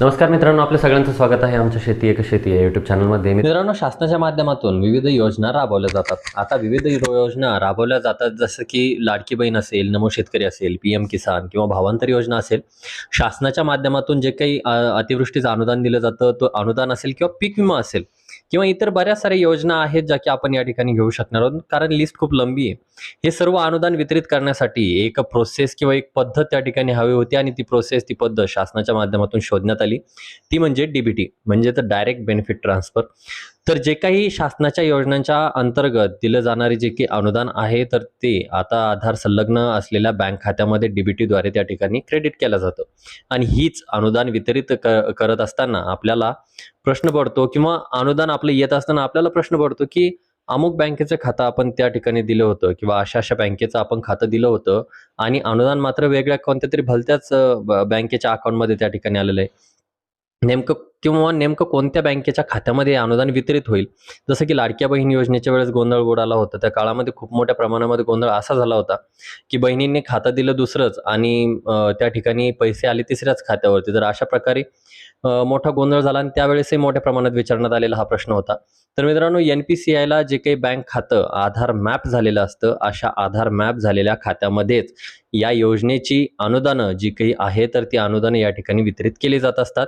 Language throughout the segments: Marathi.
नमस्कार मित्रांनो आपल्या सगळ्यांचं स्वागत आहे आमच्या शेती एक शेती या युट्यूब चॅनलमध्ये मित्रांनो शासनाच्या माध्यमातून विविध योजना राबवल्या जातात. आता विविध योजना राबवल्या जातात. जसं की लाडकी बहीण असेल नमो शेतकरी असेल पी एम किसान किंवा भावांतर योजना असेल शासनाच्या माध्यमातून जे काही अतिवृष्टीचं अनुदान दिलं जातं तो अनुदान असेल किंवा पीक विमा असेल किंवा इतर बऱ्याच साऱ्या योजना आहेत ज्या की आपण या ठिकाणी घेऊ शकणार आहोत. कारण लिस्ट खूप लंबी आहे. हे सर्व अनुदान वितरित करण्यासाठी एक प्रोसेस किंवा एक पद्धत त्या ठिकाणी हवी होती आणि ती प्रोसेस ती पद्धत शासनाच्या माध्यमातून शोधण्यात आली. ती म्हणजे डीबीटी म्हणजे तर डायरेक्ट बेनिफिट ट्रान्सफर तर जे काही शासनाच्या योजनांच्या अंतर्गत दिलं जाणारे जे काही अनुदान आहे तर ते आता आधार संलग्न असलेल्या बँक खात्यामध्ये डीबीटीद्वारे त्या ठिकाणी क्रेडिट केलं जातं. आणि हीच अनुदान वितरित क करत असताना आपल्याला प्रश्न पडतो किंवा अनुदान आपलं येत असताना आपल्याला प्रश्न पडतो की अमुक बँकेचं खातं आपण त्या ठिकाणी दिलं होतं किंवा अशा अशा बँकेचं आपण खातं दिलं होतं आणि अनुदान मात्र वेगळ्या कोणत्या तरी भलत्याच ब- बँकेच्या अकाउंटमध्ये त्या ठिकाणी आलेलं आहे. नेमकं किंवा नेमकं कोणत्या बँकेच्या खात्यामध्ये अनुदान वितरित होईल? जसं की लाडक्या बहीण योजनेच्या वेळेस गोंधळ उडाला होता. त्या काळामध्ये खूप मोठ्या प्रमाणामध्ये गोंधळ असा झाला होता की बहिणींनी खातं दिलं दुसरंच आणि त्या ठिकाणी पैसे आले तिसऱ्याच खात्यावरती. तर अशा प्रकारे मोठा गोंधळ झाला आणि त्यावेळेसही मोठ्या प्रमाणात विचारण्यात आलेला हा प्रश्न होता. तर मित्रांनो एन पी सी आयला जे काही बँक खातं आधार मॅप झालेलं असतं. अशा आधार मॅप झालेल्या खात्यामध्येच या योजनेची अनुदानं जी काही आहे तर ती अनुदानं या ठिकाणी वितरित केली जात असतात.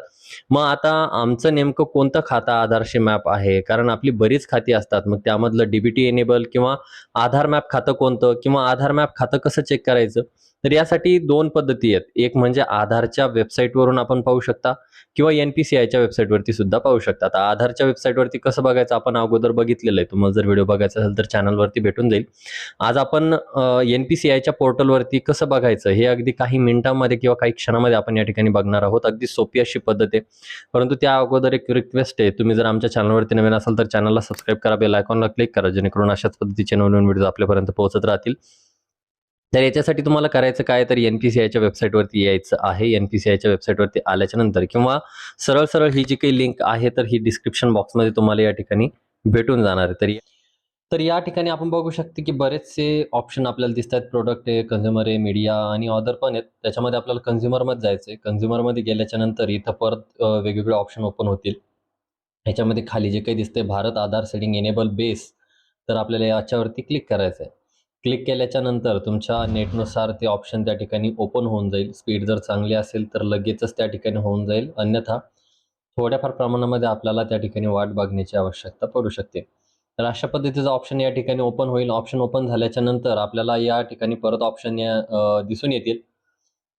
मग आता आमचं नेमकं कोणतं खातं आधारशी मॅप आहे? कारण आपली बरीच खाती असतात. मग त्यामधलं डीबीटी एनेबल किंवा आधार मॅप खातं कोणतं? किंवा आधार मॅप खातं कसं चेक करायचं? तर यासाठी दोन पद्धती आहेत. एक म्हणजे आधारच्या वेबसाईटवरून आपण पाहू शकता किंवा एन पी सी आयच्या वेबसाईटवरती सुद्धा पाहू शकता. आता आधारच्या वेबसाईटवरती कसं बघायचं? आपण अगोदर बघितलेलं आहे. तुम्हाला जर व्हिडिओ बघायचा असेल तर चॅनलवरती भेटून जाईल. आज आपण एन पी सी आयच्या पोर्टलवरती कसं बघायचं? हे अगदी काही मिनिटांमध्ये किंवा काही क्षणामध्ये आपण या ठिकाणी बघणार आहोत. अगदी सोपी अशी पद्धत आहे. परंतु त्या अगोदर एक रिक्वेस्ट आहे. तुम्ही जर आमच्या चॅनलवरती नवीन असाल तर चॅनलला सबस्क्राईब करा बेल आयकॉनला क्लिक करा जेणेकरून अशाच पद्धतीचे नवीन व्हिडिओ आपल्यापर्यंत पोहोचत राहतील. तर याच्यासाठी तुम्हाला करायचं काय? तर एन पी सी आयच्या वेबसाईटवरती यायचं आहे. एन पी सी आयच्या वेबसाईटवरती आल्याच्यानंतर किंवा सरळ सरळ ही जी काही लिंक आहे तर ही डिस्क्रिप्शन बॉक्समध्ये तुम्हाला या ठिकाणी भेटून जाणार आहे. तरी तर या ठिकाणी आपण बघू शकतो की बरेचसे ऑप्शन आपल्याला दिसत आहेत प्रोडक्ट आहे कन्झ्युमर आहे मीडिया आणि ऑदर पण आहेत. त्याच्यामध्ये आपल्याला कन्झ्युमरमध्ये जायचं आहे. कन्झ्युमरमध्ये गेल्याच्यानंतर इथं परत वेगवेगळे ऑप्शन ओपन होतील. ह्याच्यामध्ये खाली जे काही दिसते Bharat Aadhaar setting enable base तर आपल्याला याच्यावरती क्लिक करायचं आहे क्लिक केल्याच्यानंतर तुमच्या नेटनुसार ते ऑप्शन त्या ठिकाणी ओपन होऊन जाईल. स्पीड जर चांगली असेल तर लगेचच त्या ठिकाणी होऊन जाईल. अन्यथा थोड्याफार प्रमाणामध्ये आपल्याला त्या ठिकाणी वाट बघण्याची आवश्यकता पडू शकते. तर अशा पद्धतीचं ऑप्शन या ठिकाणी ओपन होईल. ऑप्शन ओपन झाल्याच्यानंतर आपल्याला या ठिकाणी परत ऑप्शन दिसून येतील.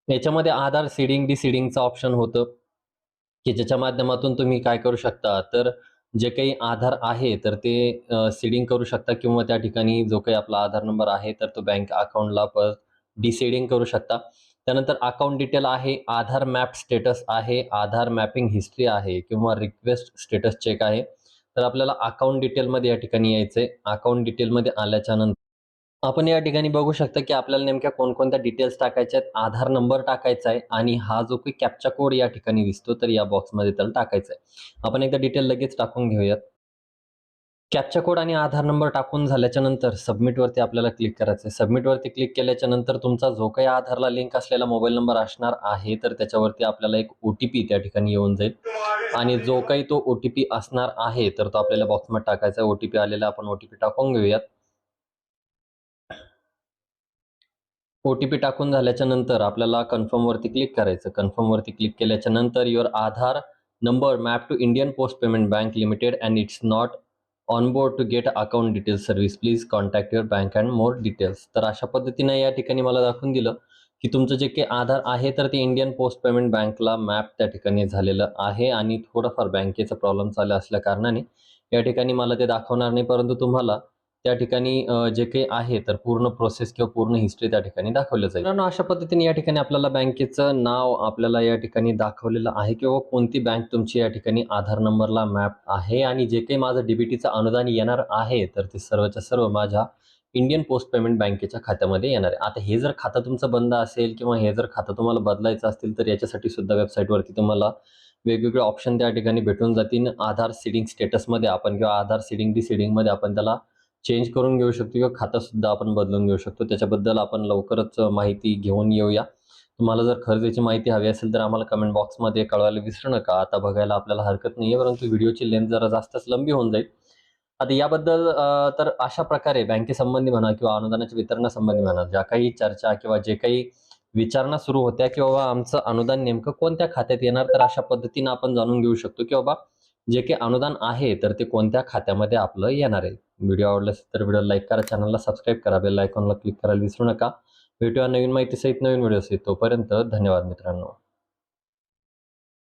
याच्यामध्ये आधार सीडिंग डिसिडिंगचं ऑप्शन होतं. की ज्याच्या माध्यमातून तुम्ही काय करू शकता? तर जे काही आधार आहे तर ते सीडिंग करू शकता किंवा त्या ठिकाणी जो काही आपला आधार नंबर आहे तर तो बँक अकाउंटला परत डिसेडिंग करू शकता. त्यानंतर अकाउंट डिटेल आहे आधार मॅप स्टेटस आहे आधार मॅपिंग हिस्ट्री आहे किंवा रिक्वेस्ट स्टेटस चेक आहे. तर आपल्याला अकाउंट डिटेलमध्ये या ठिकाणी यायचं आहे अकाउंट डिटेलमध्ये आल्याच्यानंतर आपण या ठिकाणी बघू शकता की आपल्याला नेमक्या कोणकोणत्या डिटेल्स टाकायच्या आहेत. आधार नंबर टाकायचा आहे आणि हा जो काही कॅपचा कोड या ठिकाणी दिसतो तर या बॉक्समध्ये त्याला टाकायचा आहे. आपण एकदा डिटेल लगेच टाकून घेऊयात. कॅपचा कोड आणि आधार नंबर टाकून झाल्याच्यानंतर सबमिटवरती आपल्याला क्लिक करायचं आहे. सबमिटवरती क्लिक केल्याच्यानंतर तुमचा जो काही आधारला लिंक असलेला मोबाईल नंबर असणार आहे तर त्याच्यावरती आपल्याला एक ओ टी पी त्या ठिकाणी येऊन जाईल. आणि जो काही तो ओ टी पी असणार आहे तर तो आपल्याला बॉक्समध्ये टाकायचा आहे. ओ टी पी आलेला आपण ओ टी पी टाकून घेऊयात. ओ टी पी टाकून झाल्याच्यानंतर आपल्याला कन्फर्मवरती क्लिक करायचं. कन्फर्मवरती क्लिक केल्याच्यानंतर your Aadhaar number map to Indian Post Payment Bank Limited and it's not on board to get account details service please contact your bank and more details तर अशा पद्धतीने या ठिकाणी मला दाखवून दिलं की तुमचं जे काही आधार आहे तर ते इंडियन पोस्ट पेमेंट बँकला मॅप त्या ठिकाणी झालेलं आहे आणि थोडंफार बँकेचा प्रॉब्लेम चालू असल्या कारणाने या ठिकाणी मला ते दाखवणार नाही. परंतु तुम्हाला त्या ठिकाणी जे काही आहे तर पूर्ण प्रोसेस किंवा पूर्ण हिस्ट्री त्या ठिकाणी दाखवलं जाईल. मित्रांनो, अशा पद्धतीने या ठिकाणी आपल्याला बँकेचं नाव आपल्याला या ठिकाणी दाखवलेलं आहे किंवा कोणती बँक तुमची या ठिकाणी आधार नंबरला मॅप आहे आणि जे काही माझं डीबीटीचं अनुदान येणार आहे तर ते सर्वच्या सर्व माझ्या इंडियन पोस्ट पेमेंट बँकेच्या खात्यामध्ये येणार आहे. आता हे जर खातं तुमचं बंद असेल किंवा हे जर खातं तुम्हाला बदलायचं असतील तर याच्यासाठी सुद्धा वेबसाईटवरती तुम्हाला वेगवेगळे ऑप्शन त्या ठिकाणी भेटून जातील. आधार सीडिंग स्टेटसमध्ये आपण किंवा आधार सीडिंग डिसीडिंगमध्ये आपण त्याला चेंज करून घेऊ शकतो किंवा खातं सुद्धा आपण बदलून घेऊ शकतो. त्याच्याबद्दल आपण लवकरच माहिती घेऊन येऊया. तुम्हाला जर खरेदीची माहिती हवी असेल तर आम्हाला कमेंट बॉक्समध्ये कळवायला विसरू नका. आता बघायला आपल्याला हरकत नाही आहे परंतु व्हिडिओची लेंथ जरा जास्तच लंबी होऊन जाईल. आता याबद्दल तर अशा प्रकारे बँकेसंबंधी म्हणा किंवा अनुदानाच्या वितरणासंबंधी म्हणा ज्या काही चर्चा किंवा जे काही विचारणा सुरू होत्या की बाबा आमचं अनुदान नेमकं कोणत्या खात्यात येणार तर अशा पद्धतीनं आपण जाणून घेऊ शकतो की बाबा जे काही अनुदान आहे तर ते कोणत्या खात्यामध्ये आपलं येणार आहे. व्हिडिओ आवडला असेल तर व्हिडिओ लाईक करा चॅनलला सबस्क्राईब करा बेल आयकॉनला क्लिक करायला विसरू नका. भेटूया नवीन माहितीसहित नवीन व्हिडिओ तोपर्यंत धन्यवाद मित्रांनो.